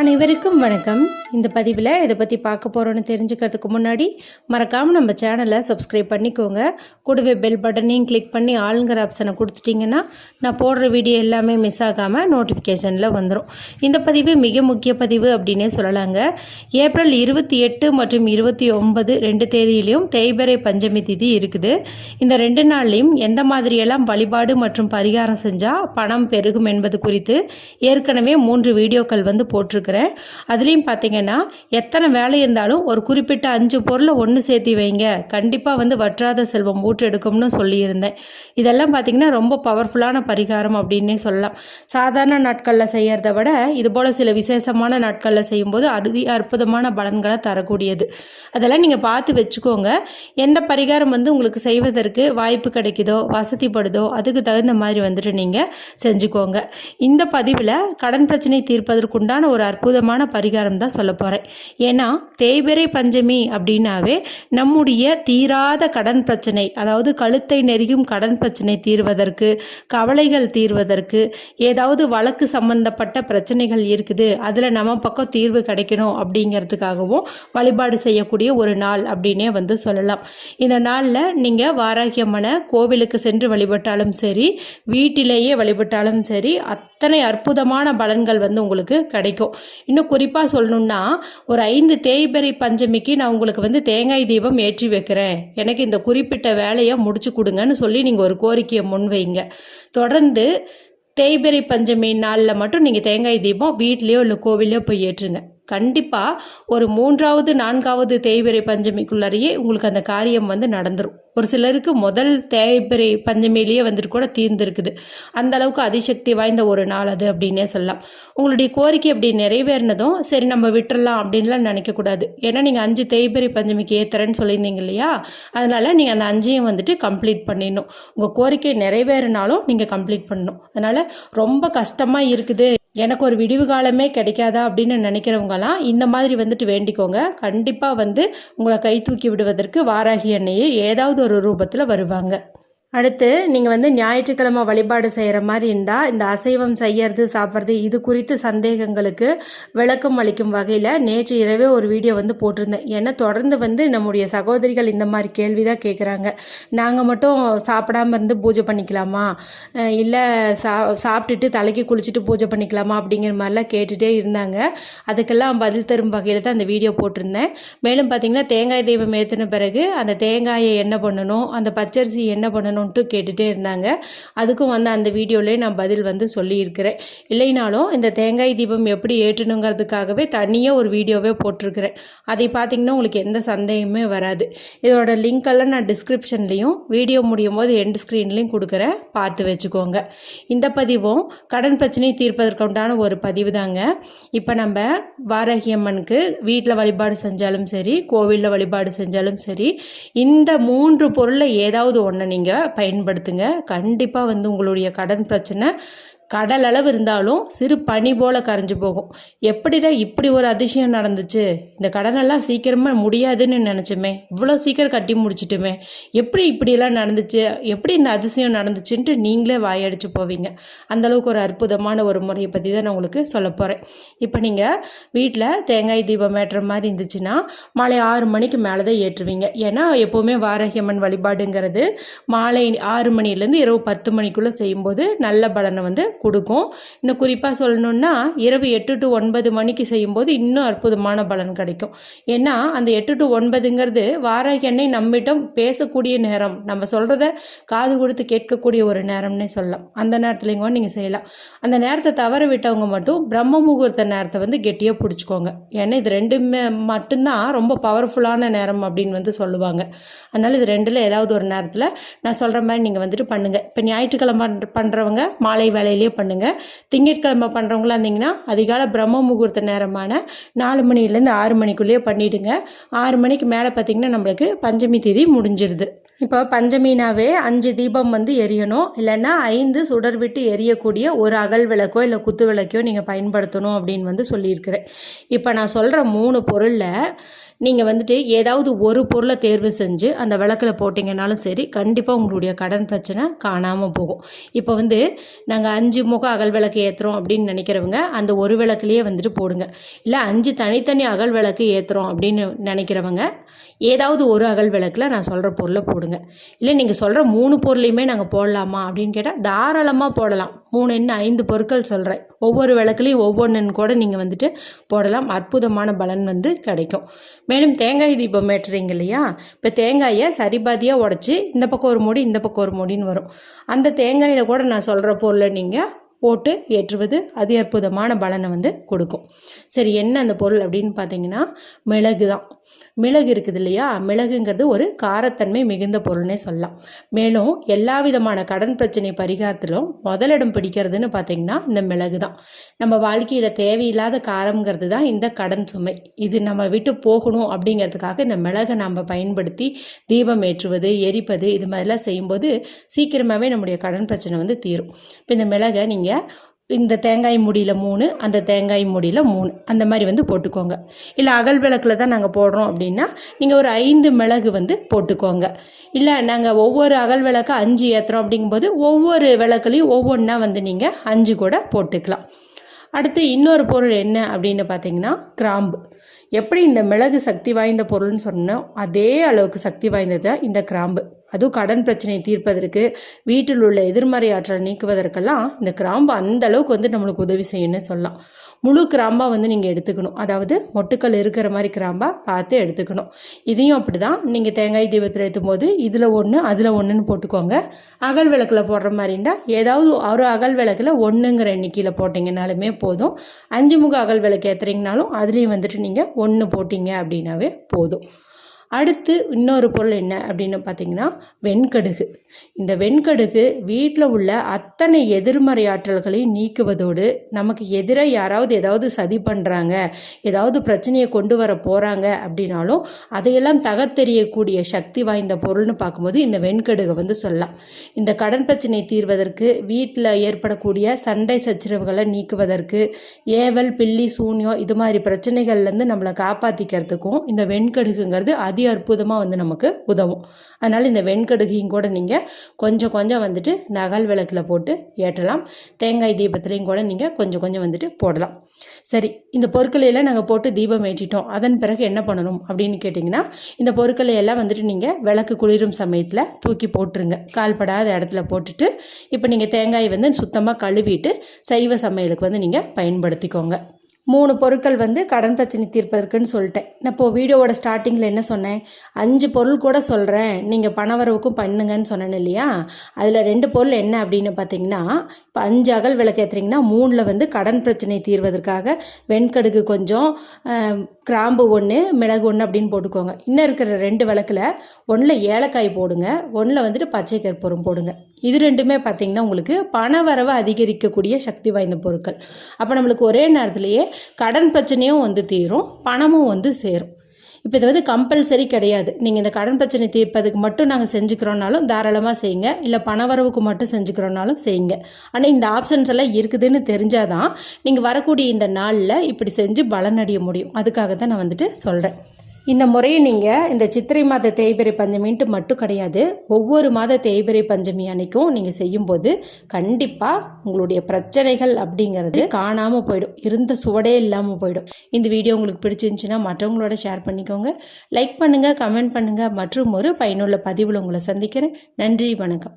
அனைவருக்கும் வணக்கம். இந்த பதிவில் இதை பற்றி பார்க்க போகிறோன்னு தெரிஞ்சுக்கிறதுக்கு முன்னாடி மறக்காமல் நம்ம சேனலை சப்ஸ்கிரைப் பண்ணிக்கோங்க. கூடவே பெல் பட்டனையும் கிளிக் பண்ணி ஆளுங்கிற ஆப்ஷனை கொடுத்துட்டிங்கன்னா நான் போடுற வீடியோ எல்லாமே மிஸ் ஆகாமல் நோட்டிஃபிகேஷனில் வந்துடும் இந்த பதிவு மிக முக்கிய பதிவு அப்படின்னே சொல்லலாங்க. ஏப்ரல் இருபத்தி எட்டு மற்றும் இருபத்தி ஒன்பது ரெண்டு தேதியிலையும் தேய்பரை பஞ்சமி திதி இருக்குது. இந்த ரெண்டு நாள்லையும் எந்த மாதிரியெல்லாம் வழிபாடு மற்றும் பரிகாரம் செஞ்சால் பணம் பெருகும் என்பது குறித்து ஏற்கனவே மூன்று வீடியோக்கள் வந்து போட்டிருக்கிறேன் அதுலேயும் பார்த்தீங்கன்னா எத்தனை வேலை இருந்தாலும் ஒரு குறிப்பிட்ட அஞ்சு பொருளை ஒன்று சேர்த்தி வைங்க. கண்டிப்பாக வந்து வற்றாத செல்வம் ஊற்றெடுக்கும்னு சொல்லியிருந்தேன். இதெல்லாம் பார்த்தீங்கன்னா ரொம்ப பவர்ஃபுல்லான பரிகாரம் அப்படின்னே சொல்லலாம். சாதாரண நாட்களில் செய்கிறத விட இது போல் சில விசேஷமான நாட்களில் செய்யும்போது அறுதி அற்புதமான பலன்களை தரக்கூடியது. அதெல்லாம் நீங்கள் பார்த்து வச்சுக்கோங்க. எந்த பரிகாரம் வந்து உங்களுக்கு செய்வதற்கு வாய்ப்பு கிடைக்குதோ வசதிப்படுதோ அதுக்கு தகுந்த மாதிரி வந்துட்டு நீங்கள் செஞ்சுக்கோங்க. இந்த பதிவில் கடன் பிரச்சனை தீர்ப்பதற்குண்டான ஒரு அற்புதமான பரிகாரம் தான் சொல்ல போகிறேன் ஏன்னா தேய்பிறை பஞ்சமி அப்படின்னாவே நம்முடைய தீராத கடன் பிரச்சனை அதாவது கழுத்தை நெறியும் கடன் பிரச்சனை தீர்வதற்கு கவலைகள் தீர்வதற்கு ஏதாவது வழக்கு சம்பந்தப்பட்ட பிரச்சனைகள் இருக்குது அதில் நம்ம பக்கம் தீர்வு கிடைக்கணும் அப்படிங்கிறதுக்காகவும் வழிபாடு செய்யக்கூடிய ஒரு நாள் அப்படின்னே வந்து சொல்லலாம். இந்த நாளில் நீங்கள் வாராகியம்மனை கோவிலுக்கு சென்று வழிபட்டாலும் சரி வீட்டிலேயே வழிபட்டாலும் சரி அத்தனை அற்புதமான பலன்கள் வந்து உங்களுக்கு கிடைக்கும். இன்னும் குறிப்பாக சொல்லணுன்னா ஒரு ஐந்து தேய்பிறை பஞ்சமிக்கு நான் உங்களுக்கு வந்து தேங்காய் தீபம் ஏற்றி வைக்கிறேன். எனக்கு இந்த குறிப்பிட்ட வேலையை முடிச்சு கொடுங்கன்னு சொல்லி நீங்கள் ஒரு கோரிக்கையை முன்வைங்க தொடர்ந்து தேய்பிறை பஞ்சமி நாளில் மட்டும் நீங்கள் தேங்காய் தீபம் வீட்லேயோ இல்லை கோவிலையோ போய் ஏற்றுங்க. கண்டிப்பாக ஒரு மூன்றாவது நான்காவது தேய்பிரை பஞ்சமிக்குள்ளாரையே உங்களுக்கு அந்த காரியம் வந்து நடந்துடும் ஒரு சிலருக்கு முதல் தேய்பிரை பஞ்சமிலேயே வந்துட்டு கூட தீர்ந்துருக்குது. அந்த அளவுக்கு அதிசக்தி வாய்ந்த ஒரு நாள் அது அப்படின்னே சொல்லலாம். உங்களுடைய கோரிக்கை அப்படி நிறைவேறினதும் சரி நம்ம விட்டுறலாம் அப்படின்லாம் நினைக்கக்கூடாது. ஏன்னா நீங்கள் அஞ்சு தேய்பிரை பஞ்சமிக்கு ஏற்றுறேன்னு சொல்லியிருந்தீங்க இல்லையா? அதனால் நீங்கள் அந்த அஞ்சையும் வந்துட்டு கம்ப்ளீட் பண்ணிடணும். உங்கள் கோரிக்கை நிறைவேறினாலும் நீங்கள் கம்ப்ளீட் பண்ணணும். அதனால் ரொம்ப கஷ்டமாக இருக்குது. எனக்கு ஒரு விடிவு காலமே கிடைக்காதா அப்படின்னு நினைக்கிறவங்கலாம் இந்த மாதிரி வந்துட்டு வேண்டிக்கோங்க. கண்டிப்பாக வந்து உங்களை கை தூக்கி விடுவதற்கு வாராகி அன்னையே ஏதாவது ஒரு ரூபத்தில் வருவாங்க. அடுத்து நீங்கள் வந்து ஞாயிற்றுக்கிழமை வழிபாடு செய்கிற மாதிரி இருந்தால் இந்த அசைவம் செய்யறது சாப்பிட்றது இது குறித்து சந்தேகங்களுக்கு விளக்கம் அளிக்கும் வகையில் நேற்று இரவே ஒரு வீடியோ வந்து போட்டிருந்தேன். ஏன்னா தொடர்ந்து வந்து நம்முடைய சகோதரிகள் இந்த மாதிரி கேள்வி தான் கேட்குறாங்க நாங்கள் மட்டும் சாப்பிடாம இருந்து பூஜை பண்ணிக்கலாமா? இல்லை சா சாப்பிட்டுட்டு தலைக்கு குளிச்சுட்டு பூஜை பண்ணிக்கலாமா? அப்படிங்கிற மாதிரிலாம் கேட்டுகிட்டே இருந்தாங்க. அதுக்கெல்லாம் பதில் தரும் வகையில் தான் அந்த வீடியோ போட்டிருந்தேன். மேலும் பார்த்திங்கன்னா தேங்காய் தெய்வம் ஏற்றின பிறகு அந்த தேங்காயை என்ன பண்ணணும்? அந்த பச்சரிசி என்ன பண்ணணும்? பண்ணணும்ன்ட்டு கேட்டுகிட்டே இருந்தாங்க. அதுக்கும் வந்து அந்த வீடியோலேயே நான் பதில் வந்து சொல்லியிருக்கிறேன். இல்லைனாலும் இந்த தேங்காய் தீபம் எப்படி ஏற்றணுங்கிறதுக்காகவே தனியாக ஒரு வீடியோவே போட்டிருக்கிறேன். அதை பார்த்திங்கன்னா உங்களுக்கு எந்த சந்தேகமே வராது. இதோட லிங்க்கெல்லாம் நான் டிஸ்கிரிப்ஷன்லேயும் வீடியோ முடியும் போது எண்ட் ஸ்க்ரீன்லேயும் கொடுக்குறேன். பார்த்து வச்சுக்கோங்க. இந்த பதிவும் கடன் பிரச்சனையை தீர்ப்பதற்குண்டான ஒரு பதிவு தாங்க. இப்போ நம்ம வாரகியம்மனுக்கு வீட்டில் வழிபாடு செஞ்சாலும் சரி கோவிலில் வழிபாடு செஞ்சாலும் சரி இந்த மூன்று பொருளை ஏதாவது ஒன்று நீங்கள் பயன்படுத்துங்க. கண்டிப்பாக வந்து உங்களுடைய கடன் பிரச்சனை கடல் அளவு இருந்தாலும் சிறு பனி போல் கரைஞ்சு போகும். எப்படிடா இப்படி ஒரு அதிசயம் நடந்துச்சு? இந்த கடனெல்லாம் சீக்கிரமாக முடியாதுன்னு நினச்சோமே. இவ்வளோ சீக்கிரம் கட்டி முடிச்சிட்டுமே. எப்படி இப்படியெல்லாம் நடந்துச்சு? எப்படி இந்த அதிசயம் நடந்துச்சுன்ட்டு நீங்களே வாயடிச்சு போவீங்க. அந்தளவுக்கு ஒரு அற்புதமான ஒரு முறையை பற்றி தான் நான் உங்களுக்கு சொல்ல போகிறேன் இப்போ நீங்கள் வீட்டில் தேங்காய் தீபம் ஏற்றுற மாதிரி இருந்துச்சுன்னா மாலை ஆறு மணிக்கு மேலே தான் ஏற்றுவீங்க. ஏன்னா எப்போவுமே வாரகியம்மன் வழிபாடுங்கிறது மாலை ஆறு மணிலேருந்து இரவு பத்து மணிக்குள்ளே செய்யும்போது நல்ல பலனை வந்து கொடுக்கும். இன்னும் குறிப்பாக சொல்லணுன்னா இரவு எட்டு டு ஒன்பது மணிக்கு செய்யும்போது இன்னும் அற்புதமான பலன் கிடைக்கும். ஏன்னா அந்த எட்டு டு ஒன்பதுங்கிறது வாராகி எண்ணெய் நம்மிடம் பேசக்கூடிய நேரம். நம்ம சொல்கிறத காது கொடுத்து கேட்கக்கூடிய ஒரு நேரம்னே சொல்லலாம். அந்த நேரத்துலையும் கூட நீங்கள் செய்யலாம். அந்த நேரத்தை தவற விட்டவங்க மட்டும் பிரம்ம முகூர்த்த நேரத்தை வந்து கெட்டியாக பிடிச்சிக்கோங்க. ஏன்னா இது ரெண்டுமே மட்டும்தான் ரொம்ப பவர்ஃபுல்லான நேரம் அப்படின்னு வந்து சொல்லுவாங்க. அதனால் இது ரெண்டில் ஏதாவது ஒரு நேரத்தில் நான் சொல்கிற மாதிரி நீங்கள் வந்துட்டு பண்ணுங்கள் இப்போ ஞாயிற்றுக்கிழமை பண்ணுறவங்க மாலை வேலையிலேயே பண்ணுங்கள் திங்கட்கிழமை பண்ணுறவங்களா இருந்தீங்கன்னா அதிகாலை பிரம்ம முகூர்த்த நேரமான நாலு மணிலேருந்து ஆறு மணிக்குள்ளேயே பண்ணிவிடுங்க ஆறு மணிக்கு மேலே பார்த்திங்கன்னா நம்மளுக்கு பஞ்சமி தேதி முடிஞ்சிருது. இப்போ பஞ்சமினாவே அஞ்சு தீபம் வந்து எரியணும். இல்லைன்னா ஐந்து சுடர் விட்டு எரியக்கூடிய ஒரு அகல் விளக்கோ இல்லை குத்து விளக்கையோ நீங்கள் பயன்படுத்தணும் அப்படின்னு வந்து சொல்லியிருக்கிறேன். இப்போ நான் சொல்கிற மூணு பொருளில் நீங்கள் வந்துட்டு ஏதாவது ஒரு பொருளை தேர்வு செஞ்சு அந்த விளக்கில் போட்டிங்கனாலும் சரி கண்டிப்பாக உங்களுடைய கடன் பிரச்சனை காணாமல் போகும். இப்போ வந்து நாங்கள் அஞ்சு முக அகல் விளக்கு ஏற்றுறோம் அப்படின்னு நினைக்கிறவங்க அந்த ஒரு விளக்குலேயே வந்துட்டு போடுங்க. இல்லை அஞ்சு தனித்தனி அகல் விளக்கு ஏற்றுறோம் அப்படின்னு நினைக்கிறவங்க ஏதாவது ஒரு அகல் விளக்கில் நான் சொல்கிற பொருளை போடுங்க. இல்லை நீங்கள் சொல்கிற மூணு பொருளையுமே நாங்கள் போடலாமா அப்படின்னு கேட்டால் தாராளமாக போடலாம். மூணு என்ன ஐந்து பொருட்கள் சொல்கிறேன் ஒவ்வொரு விளக்குலையும் ஒவ்வொன்றுன்னு கூட நீங்கள் வந்துட்டு போடலாம். அற்புதமான பலன் வந்து கிடைக்கும். மேலும் தேங்காய் தீபம் ஏற்றுறீங்க இல்லையா? இப்போ தேங்காயை சரிபாதியாக உடச்சி இந்த பக்கம் ஒரு மூடி இந்த பக்கம் ஒரு மூடின்னு வரும். அந்த தேங்காயில் கூட நான் சொல்கிற பொருளை நீங்கள் போட்டு ஏற்றுவது அதி அற்புதமான பலனை வந்து கொடுக்கும். சரி என்ன அந்த பொருள் அப்படின்னு பார்த்தீங்கன்னா மிளகு தான். மிளகு இருக்குது இல்லையா? மிளகுங்கிறது ஒரு காரத்தன்மை மிகுந்த பொருள்னே சொல்லலாம். மேலும் எல்லா விதமான கடன் பிரச்சனை பரிகாரத்திலும் முதலிடம் பிடிக்கிறதுன்னு பார்த்தீங்கன்னா இந்த மிளகு தான். நம்ம வாழ்க்கையில் தேவையில்லாத காரம்ங்கிறது தான் இந்த கடன் சுமை. இது நம்ம விட்டு போகணும் அப்படிங்கிறதுக்காக இந்த மிளகை நம்ம பயன்படுத்தி தீபம் ஏற்றுவது எரிப்பது இது மாதிரிலாம் செய்யும்போது சீக்கிரமாகவே நம்முடைய கடன் பிரச்சனை வந்து தீரும். இப்போ இந்த மிளகை நீங்கள் இந்த தேங்காய் முடியில் மூணு அந்த தேங்காய் முடியில் மூணு. அந்த மாதிரி வந்து போட்டுக்கோங்க. இல்லை அகல் விளக்கில் தான் நாங்கள் போடுறோம் அப்படின்னா நீங்கள் ஒரு ஐந்து மிளகு வந்து போட்டுக்கோங்க. இல்லை நாங்கள் ஒவ்வொரு அகல் விளக்கு அஞ்சு ஏற்றுறோம் அப்படிங்கும்போது ஒவ்வொரு விளக்குலையும் ஒவ்வொன்றா வந்து நீங்கள் அஞ்சு கூட போட்டுக்கலாம். அடுத்து இன்னொரு பொருள் என்ன அப்படின்னு பார்த்தீங்கன்னா கிராம்பு. எப்படி இந்த மிளகு சக்தி வாய்ந்த பொருள்னு சொன்னோம் அதே அளவுக்கு சக்தி வாய்ந்தது தான் இந்த கிராம்பு. அதுவும் கடன் பிரச்சனையை தீர்ப்பதற்கு வீட்டில் உள்ள எதிர்மறை ஆற்றலை நீக்குவதற்கெல்லாம் இந்த கிராம்பு அந்த அளவுக்கு வந்து நம்மளுக்கு உதவி செய்யணும்னு சொல்லலாம். முழு கிராம்பாக வந்து நீங்கள் எடுத்துக்கணும். அதாவது மொட்டுக்கள் இருக்கிற மாதிரி கிராம்பா பார்த்து எடுத்துக்கணும். இதையும் அப்படி தான் நீங்கள் தேங்காய் தீபத்தில் ஏற்றும் போது இதில் ஒன்று அதில் ஒன்றுன்னு போட்டுக்கோங்க. அகல் விளக்கில் போடுற மாதிரி இருந்தால் ஏதாவது ஒரு அகல் விளக்கில் ஒன்றுங்கிற எண்ணிக்கையில் போட்டிங்கனாலுமே போதும். அஞ்சு முக அகல் விளக்கு ஏற்றுறீங்கனாலும் அதுலேயும் வந்துட்டு நீங்கள் ஒன்று போட்டிங்க அப்படின்னாவே போதும். அடுத்து இன்னொரு பொருள் என்ன அப்படின்னு பார்த்தீங்கன்னா வெண்கடுகு. இந்த வெண்கடுகு வீட்டில் உள்ள அத்தனை எதிர்மறை ஆற்றல்களையும் நீக்குவதோடு நமக்கு எதிராக யாராவது ஏதாவது சதி பண்ணுறாங்க ஏதாவது பிரச்சனையை கொண்டு வர போகிறாங்க அப்படின்னாலும் அதையெல்லாம் தகர்த்தெறியக்கூடிய சக்தி வாய்ந்த பொருள்னு பார்க்கும்போது இந்த வெண்கடுகை வந்து சொல்லலாம். இந்த கடன் பிரச்சனை தீர்வதற்கு வீட்டில் ஏற்படக்கூடிய சண்டை சச்சரவுகளை நீக்குவதற்கு ஏவல் பில்லி சூன்யம் இது மாதிரி பிரச்சனைகள்லேருந்து நம்மளை காப்பாற்றிக்கிறதுக்கும் இந்த வெண்கடுகுங்கிறது அதி அதி அற்புதமாக வந்து நமக்கு உதவும். அதனால் இந்த வெண்கடுகையும் கூட நீங்கள் கொஞ்சம் கொஞ்சம் வந்துட்டு நகல் விளக்கில் போட்டு ஏற்றலாம். தேங்காய் தீபத்துலேயும் கூட நீங்கள் கொஞ்சம் கொஞ்சம் வந்துட்டு போடலாம். சரி இந்த பொருட்களை எல்லாம் நாங்கள் போட்டு தீபம் ஏற்றிட்டோம். அதன் பிறகு என்ன பண்ணணும் அப்படின்னு கேட்டிங்கன்னா இந்த பொருட்களை எல்லாம் வந்துட்டு நீங்கள் விளக்கு குளிரும் சமயத்தில் தூக்கி போட்டுருங்க. கால்படாத இடத்துல போட்டுட்டு இப்போ நீங்கள் தேங்காய் வந்து சுத்தமாக கழுவிட்டு சைவ சமையலுக்கு வந்து நீங்கள் பயன்படுத்திக்கோங்க. மூணு பொருட்கள் வந்து கடன் பிரச்சனை தீர்ப்பதற்குன்னு சொல்லிட்டேன். நான் இப்போது வீடியோவோட ஸ்டார்டிங்கில் என்ன சொன்னேன்? அஞ்சு பொருள் கூட சொல்கிறேன் நீங்கள் பணவரவுக்கும் பண்ணுங்கன்னு சொன்னேன் இல்லையா? அதில் ரெண்டு பொருள் என்ன அப்படின்னு பார்த்தீங்கன்னா இப்போ அஞ்சு அகல் விளக்கு ஏற்றுறீங்கன்னா மூணில் வந்து கடன் பிரச்சனை தீர்வதற்காக வெண்கடுகு கொஞ்சம் கிராம்பு ஒன்று மிளகு ஒன்று அப்படின்னு போட்டுக்கோங்க. இன்னும் இருக்கிற ரெண்டு விளக்கில் ஒன்றில் ஏலக்காய் போடுங்க. ஒன்றில் வந்துட்டு பச்சை கற்பூரம் போடுங்க. இது ரெண்டுமே பார்த்திங்கன்னா உங்களுக்கு பண வரவை அதிகரிக்கக்கூடிய சக்தி வாய்ந்த பொருட்கள். அப்போ நம்மளுக்கு ஒரே நேரத்துலையே கடன் பிரச்சனையும் வந்து தீரும் பணமும் வந்து சேரும். இப்போ இது வந்து கம்பல்சரி கிடையாது. நீங்கள் இந்த கடன் பிரச்சனை தீர்ப்பதுக்கு மட்டும் நாங்கள் செஞ்சுக்கிறோன்னாலும் தாராளமாக செய்யுங்க. இல்லை பணவரவுக்கு மட்டும் செஞ்சுக்கிறோன்னாலும் செய்யுங்க. ஆனால் இந்த ஆப்ஷன்ஸ் எல்லாம் இருக்குதுன்னு தெரிஞ்சால் தான் நீங்கள் வரக்கூடிய இந்த நாளில் இப்படி செஞ்சு பலனடைய முடியும். அதுக்காக தான் நான் வந்துட்டு சொல்கிறேன் இந்த முறையை நீங்கள் இந்த சித்திரை மாத தேய்பிரை பஞ்சமின்ட்டு மட்டும் கிடையாது ஒவ்வொரு மாத தேய்பிரை பஞ்சமி அன்னைக்கும் நீங்கள் செய்யும்போது கண்டிப்பாக உங்களுடைய பிரச்சனைகள் அப்படிங்கிறது காணாமல் போயிடும். இருந்த சுவடே இல்லாமல் போயிடும். இந்த வீடியோ உங்களுக்கு பிடிச்சிருந்துச்சின்னா மற்றவங்களோட ஷேர் பண்ணிக்கோங்க. லைக் பண்ணுங்கள் கமெண்ட் பண்ணுங்கள் மற்றும் ஒரு பயனுள்ள பதிவில் உங்களை சந்திக்கிறேன். நன்றி வணக்கம்.